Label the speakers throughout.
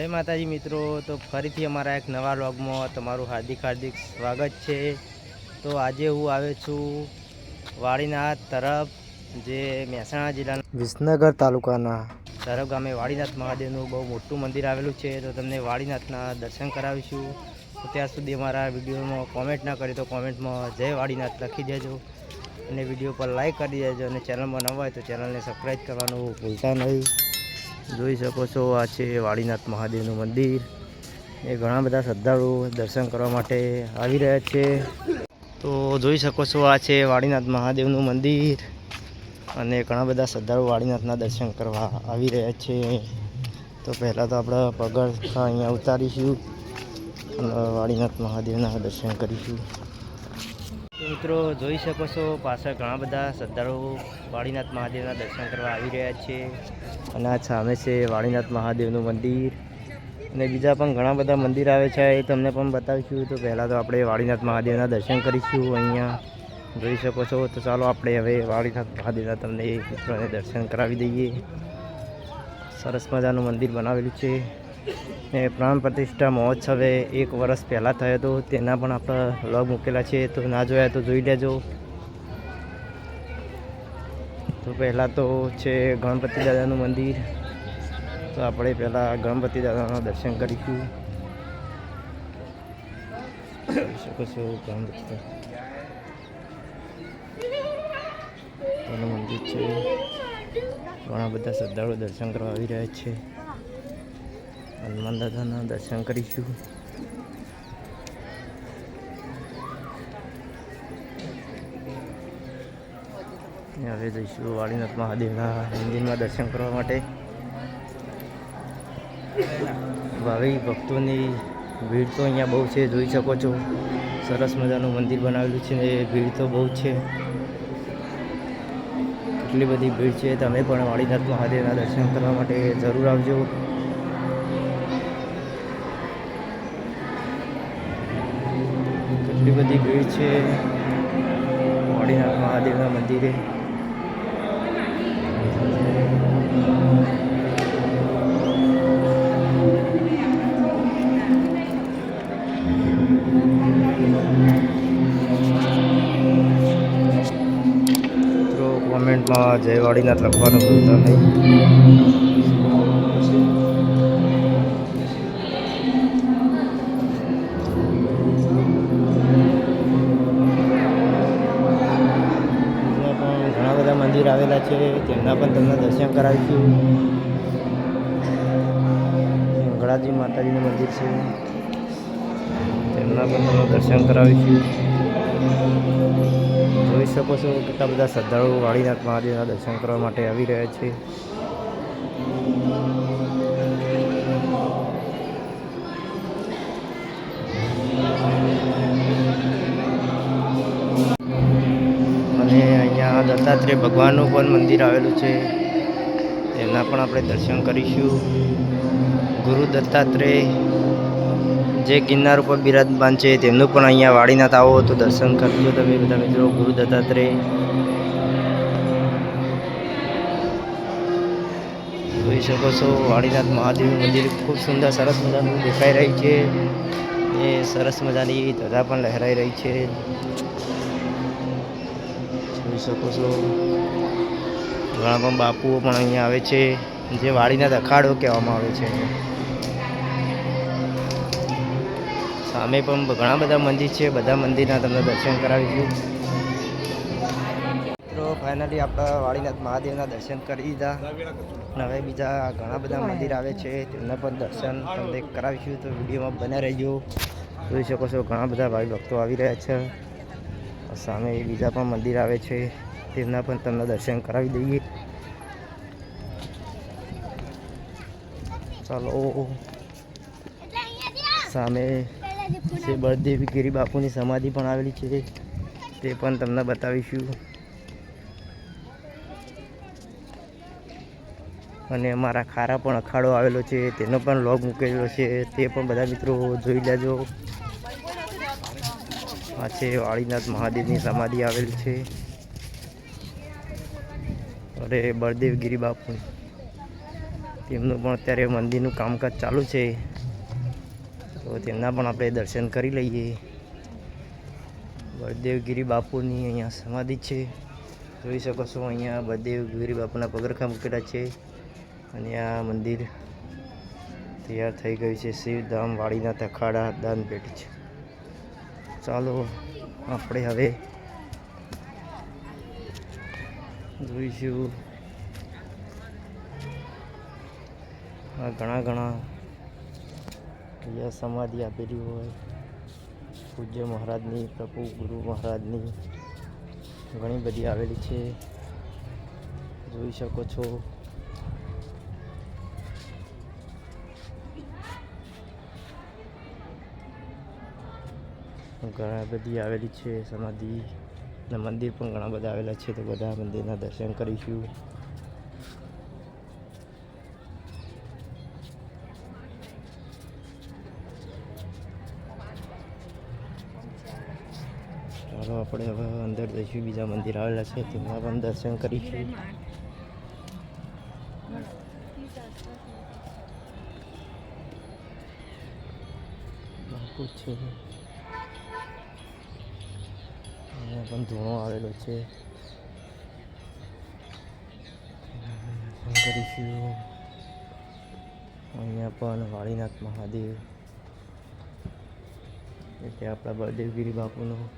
Speaker 1: જય માતાજી મિત્રો તો ફરીથી અમારા એક નવા વ્લોગમાં તમારું હાર્દિક હાર્દિક સ્વાગત છે. તો આજે હું આવ્યો છું વાડીનાથ તરફ જે મહેસાણા જિલ્લાના વિસનગર તાલુકાના તરફ ગામે વાડીનાથ મહાદેવનું બહુ મોટું મંદિર આવેલું છે. તો તમને વાડીનાથના દર્શન કરાવીશું. તો ત્યાં સુધી અમારા વિડીયોમાં કોમેન્ટ ના કરી તો કોમેન્ટમાં જય વાડીનાથ લખી દેજો અને વીડિયો પર લાઈક કરી દેજો અને ચેનલમાં નવા હોય તો ચેનલને સબસ્ક્રાઈબ કરવાનું ભૂલતા નહીં. જોઈ શકો છો, આ છે વાળીનાથ મહાદેવનું મંદિર. એ ઘણા બધા શ્રદ્ધાળુઓ દર્શન કરવા માટે આવી રહ્યા છે. તો જોઈ શકો છો, આ છે વાળીનાથ મહાદેવનું મંદિર અને ઘણા બધા શ્રદ્ધાળુઓ વાળીનાથના દર્શન કરવા આવી રહ્યા છે. તો પહેલાં તો આપણે પગરખા અહીંયા ઉતારીશું અને વાળીનાથ મહાદેવના દર્શન કરીશું. મિત્રો, જોઈ શકો છો, પાછળ ઘણા બધા શ્રદ્ધાળુઓ વાળીનાથ મહાદેવના દર્શન કરવા આવી રહ્યા છે. અને આ સામે છે વાળીનાથ મહાદેવનું મંદિર. અને બીજા પણ ઘણા બધા મંદિર આવે છે, એ તમને પણ બતાવીશું. તો પહેલાં તો આપણે વાળીનાથ મહાદેવના દર્શન કરીશું અહીંયા. જોઈ શકો છો, તો ચાલો આપણે હવે વાળીનાથ મહાદેવના તમને મિત્રોને દર્શન કરાવી દઈએ. સરસ મજાનું મંદિર બનાવેલું છે. ને પ્રાણ પ્રતિષ્ઠા મહોત્સવે એક વર્ષ પહેલાં થયો હતો. તેના પણ આપણે લોગ મૂકેલા છે તો ના જોયા તો જોઈ લેજો. તો પહેલાં તો છે ગણપતિ દાદાનું મંદિર. તો આપણે પહેલાં ગણપતિ દાદાના દર્શન કરીશું. શકો છો ગણપતિ દાદાનું મંદિર છે. ઘણા બધા શ્રદ્ધાળુઓ દર્શન કરવા આવી રહ્યા છે. હનુમાન દાદાના દર્શન કરીશું. હવે જઈશું વાળીનાથ મહાદેવના મંદિરમાં દર્શન કરવા માટે. ભાવિ ભક્તોની ભીડ તો અહીંયા બહુ છે, જોઈ શકો છો. સરસ મજાનું મંદિર બનાવેલું છે ને ભીડ તો બહુ છે. કેટલી બધી ભીડ છે, તમે પણ વાળીનાથ મહાદેવના દર્શન કરવા માટે જરૂર આવજો. કેટલી બધી ભીડ છે. મોડીનાથ મહાદેવના મંદિરે. કોમેન્ટમાં જય વાડીનાથ લખવાનું ભૂલતા નહીં. તેમના પણ તમને દર્શન કરાવીશું. મંગળાજી માતાજીનું મંદિર છે. તેમના પણ તમને દર્શન કરાવીશું. જોઈ શકો છો કેટલા બધા શ્રદ્ધાળુઓ વાળીનાથ મહાદેવના દર્શન કરવા માટે આવી રહ્યા છે. દત્તાત્રેય ભગવાનનું પણ મંદિર આવેલું છે. તેમના પણ આપણે દર્શન કરીશું. ગુરુ દત્તાત્રેય જે ગિરનાર ઉપર બિરાજમાન છે, તેમનું પણ અહીંયા વાડીનાથ આવો તો દર્શન કરજો તમે બધા મિત્રો. ગુરુ દત્તાત્રેય. જોઈ શકો છો, વાડીનાથ મહાદેવનું મંદિર ખૂબ સુંદર, સરસ મજાનું દેખાઈ રહી છે. એ સરસ મજાની ધજા પણ લહેરાઈ રહી છે. જોઈ શકો છો. ઘણા પણ બાપુઓ પણ અહીંયા આવે છે. જે વાડીનાથ અખાડો કહેવામાં આવે છે. સામે પણ ઘણા બધા મંદિર છે. બધા મંદિરના તમને દર્શન કરાવીશું. ફાઇનલી આપણે વાડીનાથ મહાદેવના દર્શન કરી દીધા. અને હવે બીજા ઘણા બધા મંદિર આવે છે. તેમના પણ દર્શન તમને કરાવીશું. તો વિડીયોમાં બને રહેજો. જોઈ શકો છો, ઘણા બધા ભાઈ ભક્તો આવી રહ્યા છે. સામે બીજા પણ મંદિર આવે છે. તેમના પણ તમને દર્શન કરાવી દઈએ. ચાલો. સામે શ્રી બળદેવ ગીરી બાપુની સમાધિ પણ આવેલી છે. તે પણ તમને બતાવીશું. અને અમારા ખારા પણ અખાડો આવેલો છે. તેનો પણ લોગ મૂકેલો છે. તે પણ બધા મિત્રો જોઈ લેજો. આ છે વાળીનાથ મહાદેવની સમાધિ આવેલ છે. અરે બળદેવગીરી બાપુ તેમનું પણ અત્યારે મંદિરનું કામકાજ ચાલુ છે. તો તેમના પણ આપણે દર્શન કરી લઈએ. બળદેવગીરી બાપુની અહીંયા સમાધિ છે. જોઈ શકો છો, અહીંયા બળદેવગીરી બાપુના પગરખા મૂકેલા છે અને આ મંદિર તૈયાર થઈ ગયું છે. શિવધામ વાડીના તખાડા દાનપેટ છે. ચાલો આપણે હવે જોઈશું. આ ઘણા ઘણા અહીંયા સમાધિ આપેલી હોય. પૂજ્ય મહારાજની, પ્રભુ ગુરુ મહારાજની ઘણી બધી આવેલી છે. જોઈ શકો છો. ઘણા બધી આવેલી છે, સમાધિ અને મંદિર પણ ઘણા બધા આવેલા છે, તો બધા મંદિરના દર્શન કરીશું. ચાલો, આપણે હવે અંદર જઈશું, બીજા મંદિર આવેલા છે તેમના પણ દર્શન કરીશું. છે. કરીશું. અહીંયા પણ વાળીનાથ મહાદેવ. એટલે આપણા બળદેવગીરી બાપુનો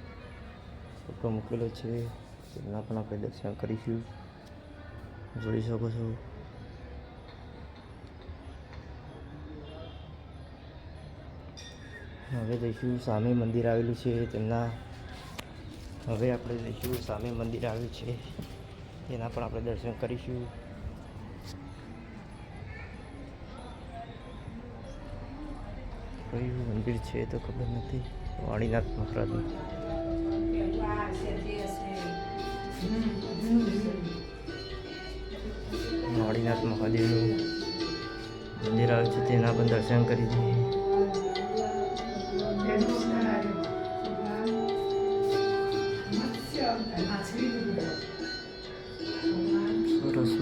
Speaker 1: ફોટો મૂકેલો છે. તેમના પણ આપણે દર્શન કરીશું. જોઈ શકો છો. હવે જઈશું. સામે મંદિર આવેલું છે. તેમના હવે આપણે જઈશું સામે મંદિર આવ્યું છે. તેના પણ આપણે દર્શન કરીશું. કયું મંદિર છે તો ખબર નથી. વાણીનાથ મહારાજનું. વાણીનાથ મહાદેવનું મંદિર આવ્યું છે તેના પણ દર્શન કરી દઈએ.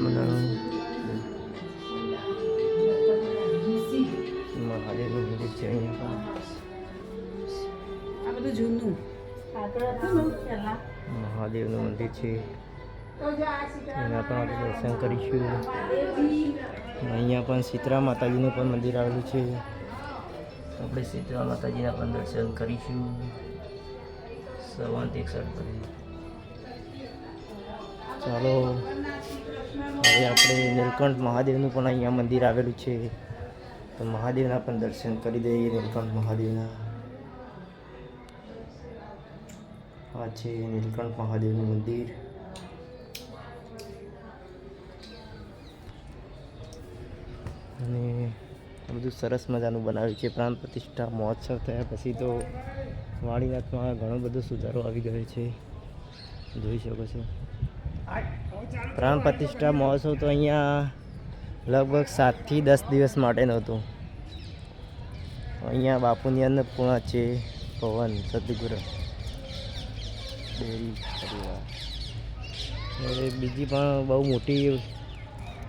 Speaker 1: મજાનું મહાદેવનું મંદિર છે અહીંયા
Speaker 2: આ બધું જૂનું
Speaker 1: મહાદેવનું મંદિર છે એના પણ આપણે દર્શન કરીશું અહીંયા પણ શીતળા માતાજીનું પણ મંદિર આવેલું છે આપણે શીતળા માતાજીના પણ દર્શન કરીશું સવાંત એકસઠ કરી ચાલો, હવે આપણે નીલકંઠ મહાદેવનું પણ અહીંયા મંદિર આવેલું છે. તો મહાદેવના પણ દર્શન કરી દઈએ, નીલકંઠ મહાદેવના. આ છે નીલકંઠ મહાદેવનું મંદિર. અને બધું સરસ મજાનું બનાવ્યું છે. પ્રાણ પ્રતિષ્ઠા, મહોત્સવ થયા પછી તો વાણીનાથમાં ઘણો બધો સુધારો આવી ગયો છે. જોઈ શકો છો. પ્રાણ પ્રતિષ્ઠા મહોત્સવ તો અહીંયા લગભગ સાતથી દસ દિવસ માટેનો હતો. અહીંયા બાપુની અન્નપૂર્ણા છે, પવન, સદગુરુ ડેરી બીજી પણ બહુ મોટી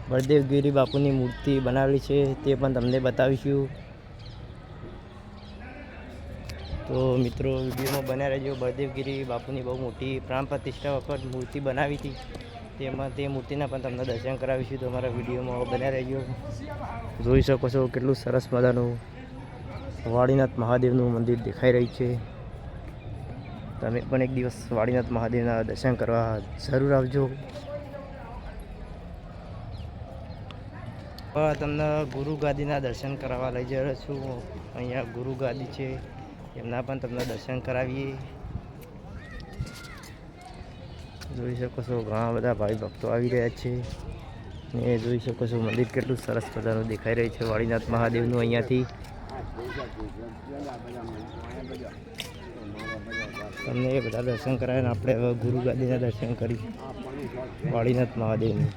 Speaker 1: બળદેવગીરી બાપુની મૂર્તિ બનાવેલી છે, તે પણ તમને બતાવીશું. તો મિત્રો, વિડીયોમાં બન્યા રહેજો. બળદેવગીરી બાપુની બહુ મોટી પ્રાણ પ્રતિષ્ઠા વખત મૂર્તિ બનાવી હતી. તેમાં તે મૂર્તિના પણ તમને દર્શન કરાવીશું. તો અમારા વિડીયોમાં બન્યા રહેજો. જોઈ શકો છો કેટલું સરસ મજાનું વાડીનાથ મહાદેવનું મંદિર દેખાઈ રહ્યું છે. તમે પણ એક દિવસ વાડીનાથ મહાદેવના દર્શન કરવા જરૂર આવજો. તમને ગુરુ ગાદીના દર્શન કરાવવા લઈ જઈ રહ્યો છું. અહીંયા ગુરુ ગાદી છે. એમના પણ તમને દર્શન કરાવીએ. જોઈ શકો છો, ઘણા બધા ભાઈ ભક્તો આવી રહ્યા છે. ને જોઈ શકો છો, મંદિર કેટલું સરસ મજાનું દેખાઈ રહ્યું છે, વાળીનાથ મહાદેવનું અહીંયાથી. તમને એ બધા દર્શન કરાવીને આપણે હવે ગુરુ ગાદીના દર્શન કરી. વાળીનાથ મહાદેવનું.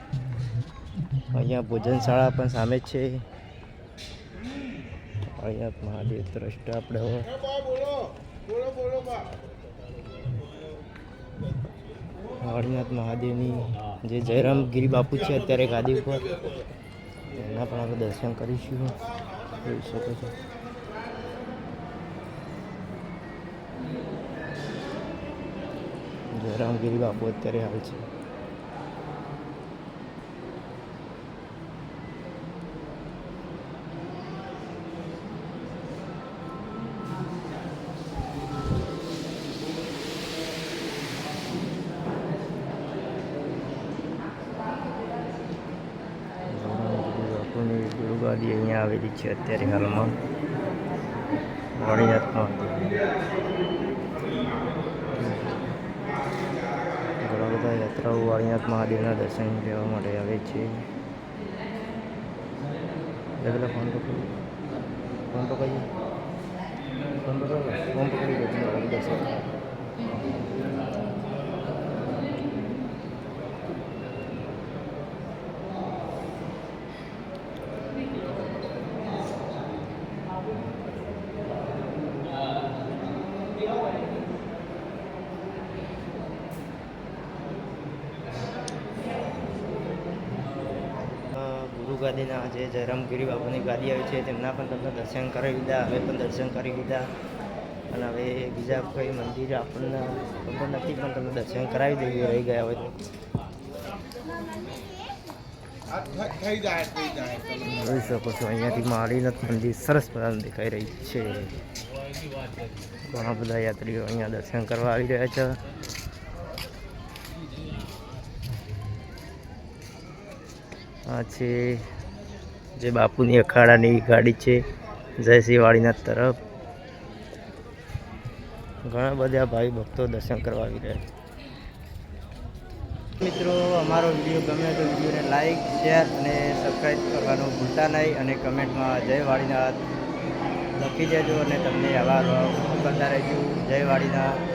Speaker 1: અહીંયા ભોજનશાળા પણ સામે જ છે. વાડીનાથ મહાદેવ દ્રષ્ટ આપણે હવે મહાદેવની જે જયરામ ગીરી બાપુ છે અત્યારે ગાદી ઉપર, એના પણ આપણે દર્શન કરીશું. જોઈ શકો છો. જયરામ ગીરી બાપુ અત્યારે હાલ છે જયરામગીરી બાપુની ગુરુગાદી અહીંયા આવેલી છે અત્યારે હાલમાં. વાણીનાથમાં ઘણા બધા યાત્રાઓ વાણીનાથ મહાદેવના દર્શન લેવા માટે આવે છે. પેલા ફોન પકડી ફોન પકડી ફોન પકડી ફોન પકડી દર્શન અ, ગુરુ ગાદીના જે જયરામગીરી બાપુની ગાદી આવી છે, તેમના પણ તમને દર્શન કરાવી દીધા હવે પણ દર્શન કરી લીધા. અને હવે બીજા કોઈ મંદિર આપણને ખબર નથી, પણ તમને દર્શન કરાવી દઈએ, રહી ગયા હોય જોઈ શકો છો, અહીંયાથી માળીનાથ મંદિર સરસ મજાનું દેખાઈ રહી છે. ઘણા બધા યાત્રીઓ અહીંયા દર્શન કરવા આવી રહ્યા છે. આ છે જે બાપુની અખાડાની ગાડી છે જયશ્રી વાળીના તરફ. ઘણા બધા ભાઈ ભક્તો દર્શન કરવા આવી રહ્યા મિત્રો, અમારો વીડિયો ગમે તો વિડીયોને લાઈક શેર અને સબસ્ક્રાઈબ કરવાનું ભૂલતા નહીં અને કમેન્ટમાં જય વાડીનાથ લખી દેજો અને તમને આવા કરતા રહેજો. જય વાડીનાથ